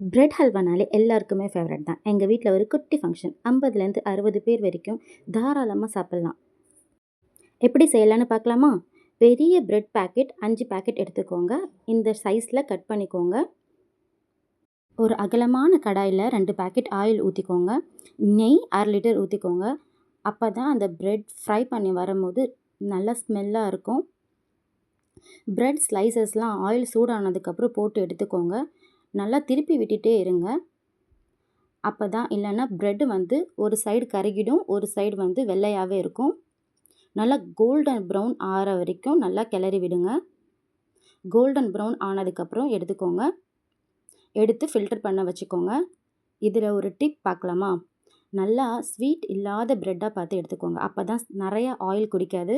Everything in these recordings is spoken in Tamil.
பிரெட் ஹல்வானாலே எல்லாருக்குமே ஃபேவரட் தான். எங்கள் வீட்டில் ஒரு குட்டி ஃபங்க்ஷன் ஐம்பதுலேருந்து அறுபது பேர் வரைக்கும் தாராளமாக சாப்பிட்லாம். எப்படி செய்யலான்னு பார்க்கலாமா? பெரிய பிரெட் பேக்கெட் அஞ்சு பேக்கெட் எடுத்துக்கோங்க. இந்த சைஸில் கட் பண்ணிக்கோங்க. ஒரு அகலமான கடாயில் ரெண்டு பேக்கெட் ஆயில் ஊற்றிக்கோங்க நெய் அரை லிட்டர் ஊற்றிக்கோங்க அப்போ தான் அந்த பிரெட் ஃப்ரை பண்ணி வரும்போது நல்லா ஸ்மெல்லாக இருக்கும். பிரெட் ஸ்லைசஸ்லாம் ஆயில் சூடானதுக்கப்புறம் போட்டு எடுத்துக்கோங்க. நல்லா திருப்பி விட்டுட்டே இருங்க. அப்போ தான் இல்லைன்னா ப்ரெட்டு வந்து ஒரு சைடு கருகிடும் ஒரு சைடு வந்து வெள்ளையாகவே இருக்கும். நல்லா கோல்டன் ப்ரௌன் ஆற வரைக்கும் நல்லா கிளறி விடுங்க. கோல்டன் ப்ரௌன் ஆனதுக்கப்புறம் எடுத்துக்கோங்க. எடுத்து ஃபில்டர் பண்ண வச்சுக்கோங்க. இதில் ஒரு டிப் பார்க்கலாமா? நல்லா ஸ்வீட் இல்லாத ப்ரெட்டாக பார்த்து எடுத்துக்கோங்க. அப்போ தான் நிறையா ஆயில் குடிக்காது.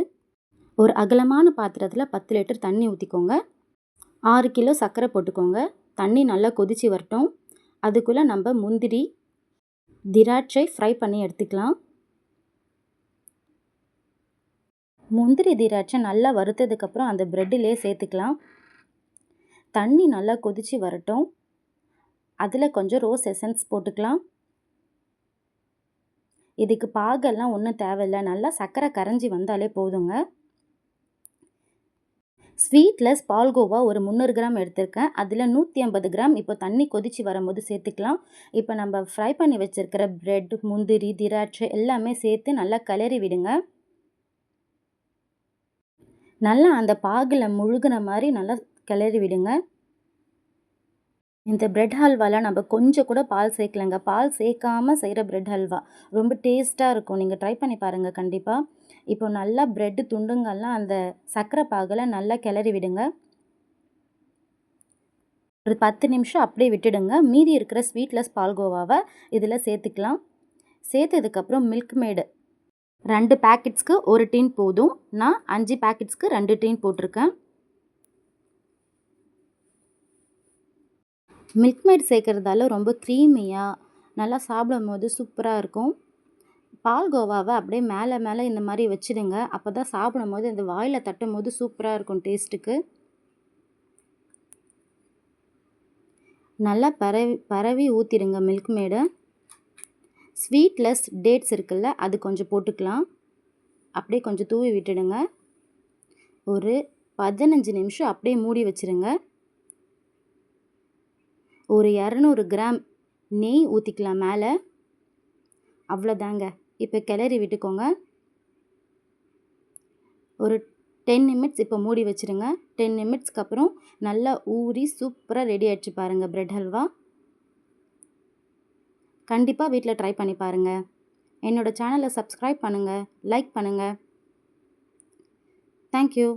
ஒரு அகலமான பாத்திரத்தில் பத்து லிட்டர் தண்ணி ஊற்றிக்கோங்க ஆறு கிலோ சர்க்கரை போட்டுக்கோங்க. தண்ணி நல்லா கொதித்து வரட்டும். அதுக்குள்ளே நம்ம முந்திரி திராட்சை ஃப்ரை பண்ணி எடுத்துக்கலாம். முந்திரி திராட்சை நல்லா வறுத்ததுக்கப்புறம் அந்த ப்ரெட்டிலே சேர்த்துக்கலாம். தண்ணி நல்லா கொதித்து வரட்டும். அதில் கொஞ்சம் ரோஸ் எசன்ஸ் போட்டுக்கலாம். இதுக்கு பாகெல்லாம் ஒன்றும் தேவையில்லை. நல்லா சர்க்கரை கரைஞ்சி வந்தாலே போதுங்க. ஸ்வீட்லெஸ் பால்கோவா ஒரு முந்நூறு கிராம் எடுத்திருக்கேன். அதில் நூற்றி ஐம்பது கிராம் இப்போ தண்ணி கொதித்து வரும்போது சேர்த்துக்கலாம். இப்போ நம்ம ஃப்ரை பண்ணி வச்சுருக்கிற ப்ரெட் முந்திரி திராட்சை எல்லாமே சேர்த்து நல்லா கிளறி விடுங்க. நல்லா அந்த பாகில் முழுகின மாதிரி நல்லா கிளறி விடுங்க. இந்த பிரெட் ஹல்வாவில் நம்ம கொஞ்சம் கூட பால் சேர்க்கலங்க. பால் சேர்க்காமல் செய்கிற பிரெட் ஹல்வா ரொம்ப டேஸ்ட்டாக இருக்கும். நீங்கள் ட்ரை பண்ணி பாருங்கள் கண்டிப்பாக இப்போ நல்லா ப்ரெட்டு துண்டுங்கள்லாம் அந்த சர்க்கரை பாகில் நல்லா கிளறி விடுங்க. ஒரு பத்து நிமிஷம் அப்படியே விட்டுடுங்க. மீதி இருக்கிற ஸ்வீட்லெஸ் பால்கோவாவை இதில் சேர்த்துக்கலாம். சேர்த்ததுக்கப்புறம் மில்க் மேடு ரெண்டு பேக்கெட்ஸ்க்கு ஒரு டீன் போதும். நான் அஞ்சு பேக்கெட்ஸ்க்கு ரெண்டு டீன் போட்டிருக்கேன். மில்க் மேட் சேர்க்குறதால ரொம்ப க்ரீமியாக நல்லா சாப்பிடும் போது சூப்பராக இருக்கும் பால்கோவாவை அப்படியே மேலே மேலே இந்த மாதிரி வச்சுடுங்க. அப்போ தான் சாப்பிடும் போது இந்த வாயில் தட்டும் போது சூப்பராக இருக்கும் டேஸ்ட்டுக்கு நல்லா பரவி பரவி ஊற்றிடுங்க மில்க் மேடு. ஸ்வீட்லெஸ் டேட்ஸ் இருக்குல்ல அது கொஞ்சம் போட்டுக்கலாம். அப்படியே கொஞ்சம் தூவி விட்டுடுங்க. ஒரு பதினஞ்சு நிமிஷம் அப்படியே மூடி வச்சுருங்க ஒரு இரநூறு கிராம் நெய் ஊற்றிக்கலாம் மேலே. அவ்வளோதாங்க. இப்போ கிளறி விட்டுக்கோங்க. ஒரு டென் நிமிட்ஸ் இப்போ மூடி வச்சுருங்க. டென் நிமிட்ஸ்க்கு அப்புறம் நல்லா ஊறி சூப்பராக ரெடி ஆகிடுச்சு பாருங்கள் ப்ரெட் ஹல்வா கண்டிப்பாக வீட்டில் ட்ரை பண்ணி பாருங்கள் என்னோடய சேனலை சப்ஸ்கிரைப் பண்ணுங்கள் லைக் பண்ணுங்கள் தேங்க்யூ